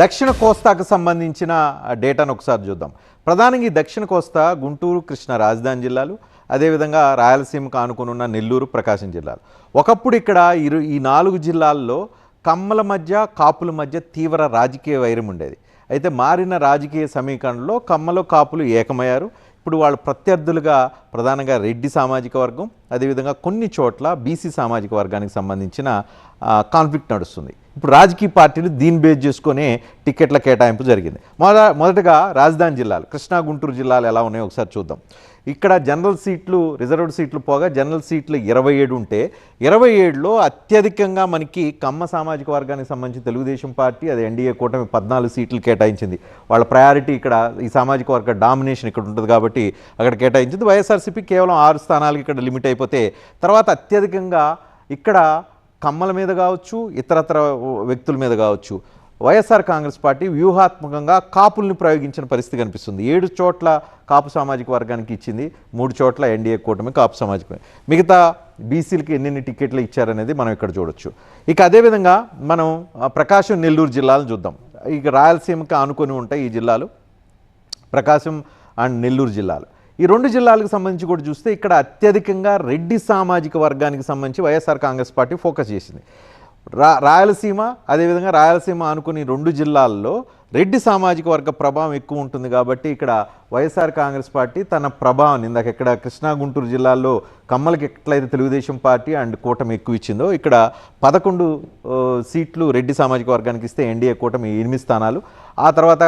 దక్షిణ కోస్తాకు సంబంధించిన డేటాను ఒకసారి చూద్దాం. ప్రధానంగా ఈ దక్షిణ కోస్తా గుంటూరు కృష్ణ రాజధాని జిల్లాలు అదేవిధంగా రాయలసీమకు ఆనుకుని ఉన్న నెల్లూరు ప్రకాశం జిల్లాలు. ఒకప్పుడు ఇక్కడ ఇరు ఈ నాలుగు జిల్లాల్లో కమ్మల మధ్య కాపుల మధ్య తీవ్ర రాజకీయ వైరం ఉండేది. అయితే మారిన రాజకీయ సమీకరణలో కమ్మలు కాపులు ఏకమయ్యారు. ఇప్పుడు వాళ్ళు ప్రత్యర్థులుగా ప్రధానంగా రెడ్డి సామాజిక వర్గం అదేవిధంగా కొన్ని చోట్ల బీసీ సామాజిక వర్గానికి సంబంధించిన కాన్ఫ్లిక్ట్ నడుస్తుంది. ఇప్పుడు రాజకీయ పార్టీలు దీన్ని బేస్ చేసుకునే టికెట్ల కేటాయింపు జరిగింది. మొద మొదటగా రాజధాని జిల్లాలు కృష్ణా గుంటూరు జిల్లాలు ఎలా ఉన్నాయో ఒకసారి చూద్దాం. ఇక్కడ జనరల్ సీట్లు రిజర్వ్డ్ సీట్లు పోగా జనరల్ సీట్లు ఇరవై ఏడు ఉంటే ఇరవై ఏడులో అత్యధికంగా మనకి కమ్మ సామాజిక వర్గానికి సంబంధించి తెలుగుదేశం పార్టీ అది ఎన్డీఏ కూటమి పద్నాలుగు సీట్లు కేటాయించింది. వాళ్ళ ప్రయారిటీ ఇక్కడ ఈ సామాజిక వర్గ డామినేషన్ ఇక్కడ ఉంటుంది కాబట్టి అక్కడ కేటాయించింది. వైఎస్ఆర్సీపీ కేవలం ఆరు స్థానాలకు ఇక్కడ లిమిట్ అయిపోతే తర్వాత అత్యధికంగా ఇక్కడ కమ్మల మీద కావచ్చు ఇతరత్ర వ్యక్తుల మీద కావచ్చు. వైఎస్ఆర్ కాంగ్రెస్ పార్టీ వ్యూహాత్మకంగా కాపుల్ని ప్రయోగించిన పరిస్థితి కనిపిస్తుంది. ఏడు చోట్ల కాపు సామాజిక వర్గానికి ఇచ్చింది మూడు చోట్ల ఎన్డీఏ కూటమి కాపు సామాజిక మిగతా బీసీలకి ఎన్నెన్ని టికెట్లు ఇచ్చారనేది మనం ఇక్కడ చూడొచ్చు. ఇక అదేవిధంగా మనం ప్రకాశం నెల్లూరు జిల్లాలను చూద్దాం. ఇక రాయలసీమకి ఆనుకొని ఉంటాయి ఈ జిల్లాలు. ప్రకాశం అండ్ నెల్లూరు జిల్లాలు. ఈ రెండు జిల్లాలకు సంబంధించి కూడా చూస్తే ఇక్కడ అత్యధికంగా రెడ్డి సామాజిక వర్గానికి సంబంధించి వైఎస్ఆర్ కాంగ్రెస్ పార్టీ ఫోకస్ చేసింది. రా రాయలసీమ అదేవిధంగా రాయలసీమ అనుకుని రెండు జిల్లాల్లో రెడ్డి సామాజిక వర్గ ప్రభావం ఎక్కువ ఉంటుంది కాబట్టి ఇక్కడ వైఎస్ఆర్ కాంగ్రెస్ పార్టీ తన ప్రభావం ఇందాక ఇక్కడ కృష్ణా గుంటూరు జిల్లాల్లో కమ్మలకి ఎట్లయితే తెలుగుదేశం పార్టీ అండ్ కూటమి ఎక్కువ ఇచ్చిందో ఇక్కడ పదకొండు సీట్లు రెడ్డి సామాజిక వర్గానికి ఇస్తే ఎన్డీఏ కూటమి ఎనిమిది స్థానాలు. ఆ తర్వాత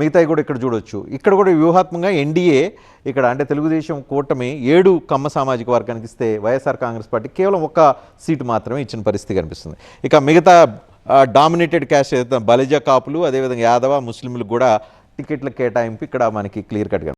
మిగతాయి కూడా ఇక్కడ చూడొచ్చు. ఇక్కడ కూడా వ్యూహాత్మకంగా ఎన్డీఏ ఇక్కడ అంటే తెలుగుదేశం కూటమి ఏడు కమ్మ సామాజిక వర్గానికి ఇస్తే వైఎస్ఆర్ కాంగ్రెస్ పార్టీ కేవలం ఒక్క సీటు మాత్రమే ఇచ్చిన పరిస్థితి కనిపిస్తుంది. ఇక మిగతా డామినేటెడ్ క్యాస్ట్ ఏదైతే బలిజ కాపులు అదేవిధంగా యాదవ ముస్లింలు కూడా టికెట్ల కేటాయింపు ఇక్కడ మనకి క్లియర్ కట్గా